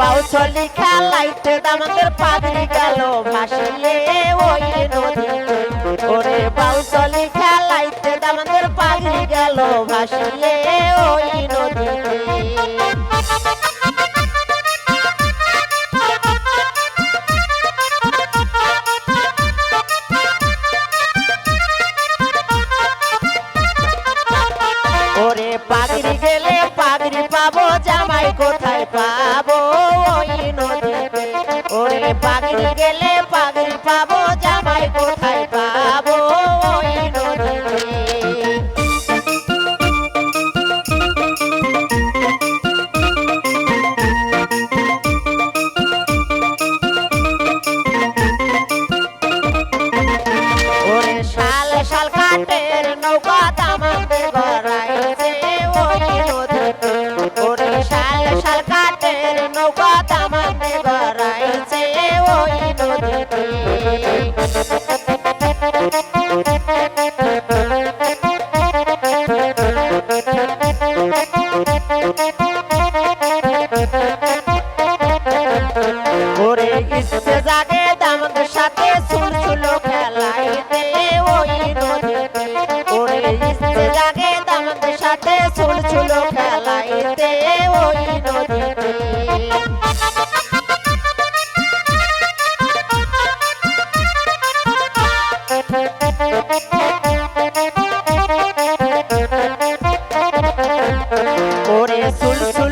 বাউছলি খেলাইতে আমাদের পাগড়ি গেল। ভাসিয়ে ওই নদীতে ওরে বাউছলি খেলাইতে আমাদের পাগড়ি গেল। ভাসিয়ে ওই নদীতে ওরে পাগড়ি গেলে পাগড়ি পাবো, জামাই কোথায় পাবো? ওই নদীতে। ওরে পাগড়ি গেলে পাগড়ি পাবো, জামাই কোথায় পাবো? ওই নদীতে। ওরে শাল শাল কাটের নৌকা তামাতে ওরে ইচ্ছে জাগে দামদের সাথে সুলসুলো খেলাইতে ওই নদীতে ইচ্ছে জাগে দামদের সাথে সুলসুলো খেলাইতে ওই নদীতে ওরে সুলসুলো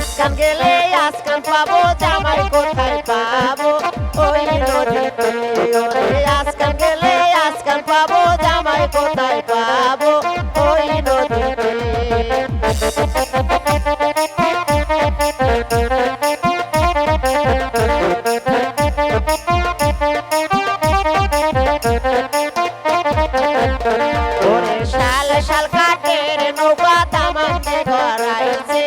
ওরে আজকান গেলে আজকান পাবো, জামাই কোথায় পাবো? ওই আজকান গেলে আজকান পাবো, জামাই কোথায় পাবো? ওই নদীতে শাল শাল কাটের নৌকা তামাতে গড়াইছে